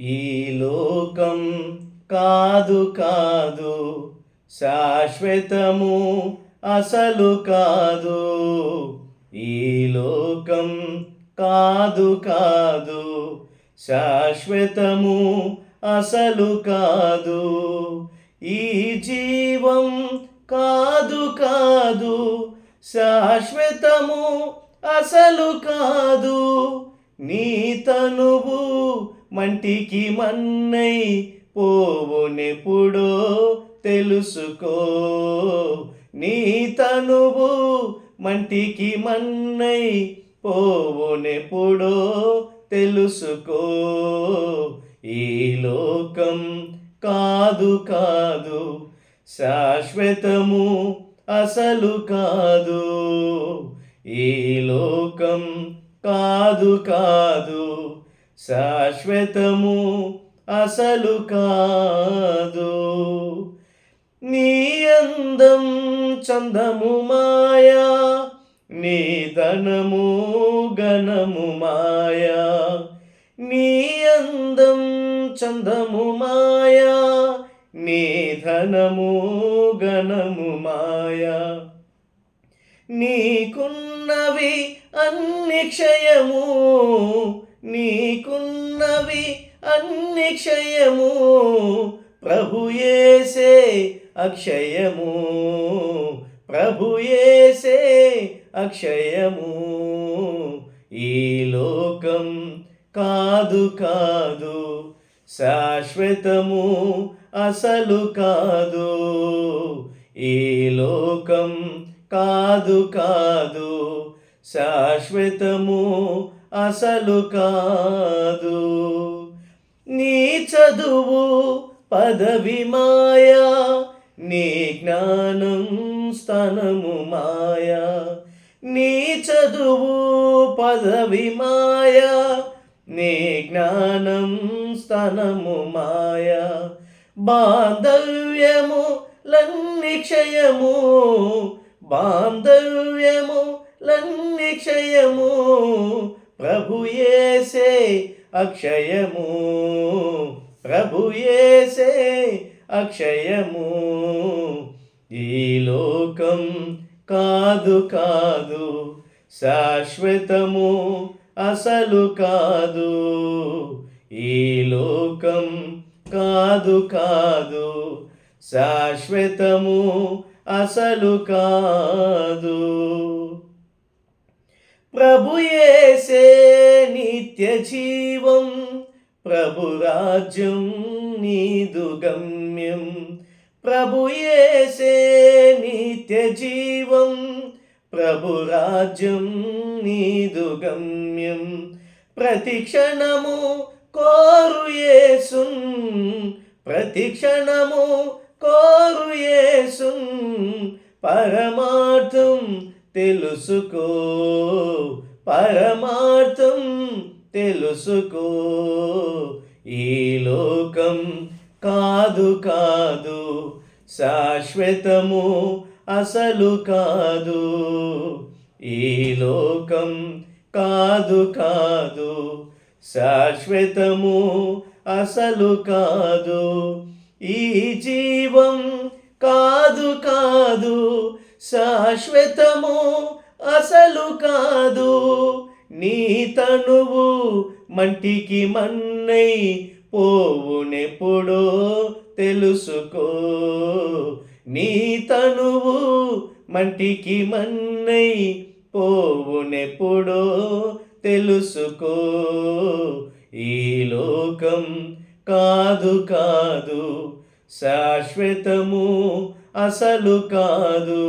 ఈ లోకం కాదు కాదు శాశ్వతము అసలు కాదు. ఈ లోకం కాదు కాదు శాశ్వతము అసలు కాదు. ఈ జీవం కాదు కాదు శాశ్వతము అసలు కాదు. నీ తనువు మంటికి మన్నై పోవునెప్పుడో తెలుసుకో. నీ తనువు మంటికి మన్నై పోవునెప్పుడో తెలుసుకో. ఈ లోకం కాదు కాదు శాశ్వతము అసలు కాదు. ఈ లోకం కాదు కాదు శాశ్వతము అసలు కాదు. నీ అందం చందము మాయా నీ ధనము గణము మాయా. నీ అందం చందము మాయా నీ ధనము గణము మాయా. నీకున్నవి అన్ని క్షయము నీకున్నవి అన్ని క్షయము. ప్రభుయేసే అక్షయము. ప్రభుయేసే అక్షయము. ఈ లోకం కాదు కాదు శాశ్వతము అసలు కాదు. ఈ లోకం కాదు కాదు శాశ్వతము అసలు కాదు. నీ చదువు పదవి మాయా నీ జ్ఞానం స్థనము మాయా. నీ చదువు పదవి మాయా నీ జ్ఞానం స్థనము మాయా. బాంధవ్యము లన్ని క్షయము బాంధవ్యము లన్ని క్షయము. ప్రభుయేసే అక్షయము ప్రభుయేసే అక్షయము. ఈ లోకం కాదు కాదు శాశ్వతము అసలు కాదు. ఈ లోకం కాదు కాదు శాశ్వతము అసలు కాదు. ప్రభుయేసే నిత్య జీవం ప్రభురాజ్యం నీదు గమ్యం. ప్రభుయేసే నిత్య జీవం ప్రభురాజ్యం నీదు గమ్యం. ప్రతి క్షణము కోరు యేసున్. పరమార్థం తెలుసుకో పరమార్థం తెలుసుకో. ఈ లోకం కాదు కాదు శాశ్వతము అసలు కాదు. ఈ లోకం కాదు కాదు శాశ్వతము అసలు కాదు. ఈ జీవం కాదు కాదు శాశ్వతము అసలు కాదు. నీ తనువు మంటికి మన్నై పోవునెప్పుడో తెలుసుకో. నీ తనువు మంటికి మన్నై పోవునెప్పుడో తెలుసుకో. ఈ లోకం కాదు కాదు శాశ్వతము అసలు కాదు.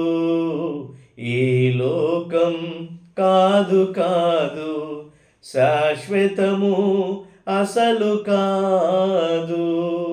ఈ లోకం కాదు కాదు. శాశ్వతము అసలు కాదు.